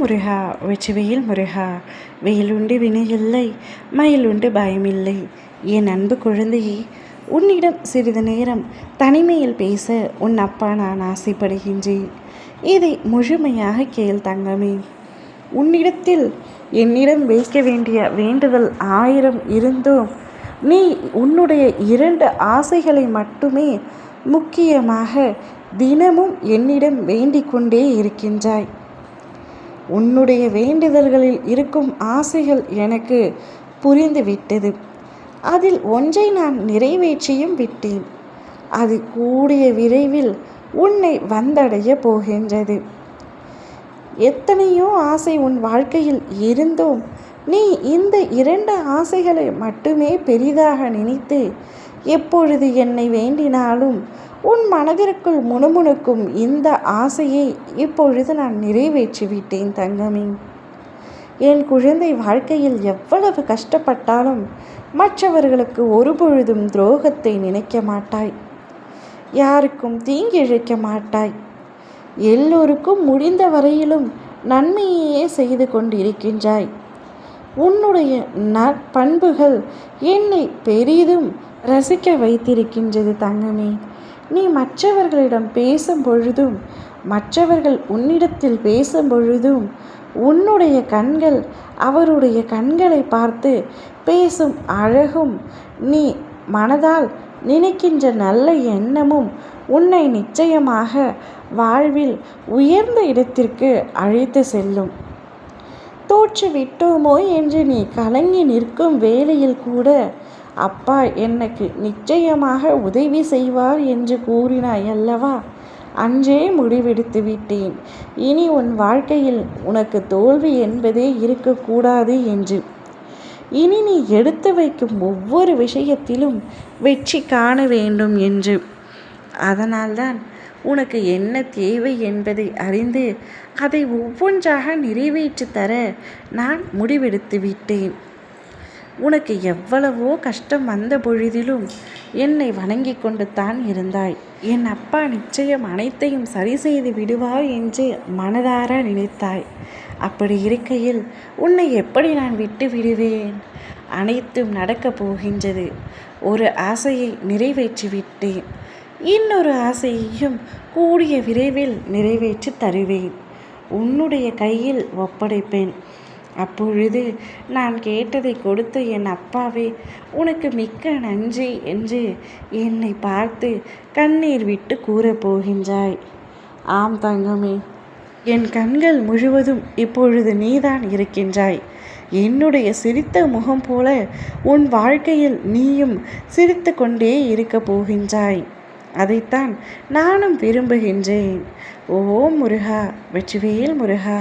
முருகா வெற்றிவேல் முருகா இல்லை மயில் உண்டு பயமில்லை என் அன்பு குழந்தையே உன்னிடம் சிறிது நேரம் தனிமையில் பேச உன் அப்பா நான் ஆசைப்படுகின்றேன் இதை முழுமையாக கேள் தங்கமே உன்னிடத்தில் என்னிடம் வைக்க வேண்டிய வேண்டுதல் ஆயிரம் இருந்தும் நீ உன்னுடைய இரண்டு ஆசைகளை மட்டுமே முக்கியமாக தினமும் என்னிடம் வேண்டிக் கொண்டே இருக்கின்றாய் உன்னுடைய வேண்டுதல்களில் இருக்கும் ஆசைகள் எனக்கு புரிந்துவிட்டது. அதில் ஒன்றை நான் நிறைவேற்றியும் விட்டேன். அது கூடிய விரைவில் உன்னை வந்தடைய போகின்றது. எத்தனையோ ஆசை உன் வாழ்க்கையில் இருந்தோம். நீ இந்த இரண்டு ஆசைகளை மட்டுமே பெரிதாக நினைத்து எப்பொழுது என்னை வேண்டினாலும் உன் மனதிற்குள் முணுமுணுக்கும் இந்த ஆசையை இப்பொழுது நான் நிறைவேற்றிவிட்டேன் தங்கமே. என் குழந்தை வாழ்க்கையில் எவ்வளவு கஷ்டப்பட்டாலும் மற்றவர்களுக்கு ஒருபொழுதும் துரோகத்தை நினைக்க மாட்டாய். யாருக்கும் தீங்கிழைக்க மாட்டாய். எல்லோருக்கும் முடிந்த வரையிலும் நன்மையே செய்து கொண்டிருக்கின்றாய். உன்னுடைய நற்பண்புகள் என்னை பெரிதும் ரசிக்க வைத்திருக்கின்றது தங்கமே. நீ மற்றவர்களிடம் பேசும் பொழுதும் மற்றவர்கள் உன்னிடத்தில் பேசும் பொழுதும் உன்னுடைய கண்கள் அவருடைய கண்களை பார்த்து பேசும் அழகும் நீ மனதால் நினைக்கின்ற நல்ல எண்ணமும் உன்னை நிச்சயமாக வாழ்வில் உயர்ந்த இடத்திற்கு அழைத்து செல்லும். தோற்று விட்டோமோ என்று நீ கலங்கி நிற்கும் வேளையில் கூட அப்பா எனக்கு நிச்சயமாக உதவி செய்வார் என்று கூறினாய் அல்லவா? அன்றே முடிவெடுத்து விட்டேன். இனி உன் வாழ்க்கையில் உனக்கு தோல்வி என்பதே இருக்கக்கூடாது என்று. இனி நீ எடுத்து வைக்கும் ஒவ்வொரு விஷயத்திலும் வெற்றி காண வேண்டும் என்று. அதனால்தான் உனக்கு என்ன தேவை என்பதை அறிந்து அதை ஒவ்வொன்றாக நிறைவேற்றி தர நான் முடிவெடுத்து விட்டேன். உனக்கு எவ்வளவோ கஷ்டம் வந்த பொழுதிலும் என்னை வணங்கி கொண்டு தான் இருந்தாய். என் அப்பா நிச்சயம் அனைத்தையும் சரி செய்து விடுவார் என்று மனதார நினைத்தாய். அப்படி இருக்கையில் உன்னை எப்படி நான் விட்டு விடுவேன்? அனைத்தும் நடக்கப் போகின்றது. ஒரு ஆசையை நிறைவேற்றி விட்டேன். இன்னொரு ஆசையையும் கூடிய விரைவில் நிறைவேற்றி தருவேன். உன்னுடைய கையில் ஒப்படைப்பேன். அப்பொழுது நான் கேட்டதை கொடுத்த என் அப்பாவே உனக்கு மிக்க நன்றி என்று என்னை பார்த்து கண்ணீர் விட்டு கூறப் போகின்றாய் ஆம் தங்கமே என் கண்கள் முழுவதும் இப்பொழுது நீதான் இருக்கின்றாய். என்னுடைய சிரித்த முகம் போல உன் வாழ்க்கையில் நீயும் சிரித்து கொண்டே இருக்கப் போகின்றாய். அதைத்தான் நானும் விரும்புகின்றேன். ஓ முருகா வெற்றிவேல் முருகா.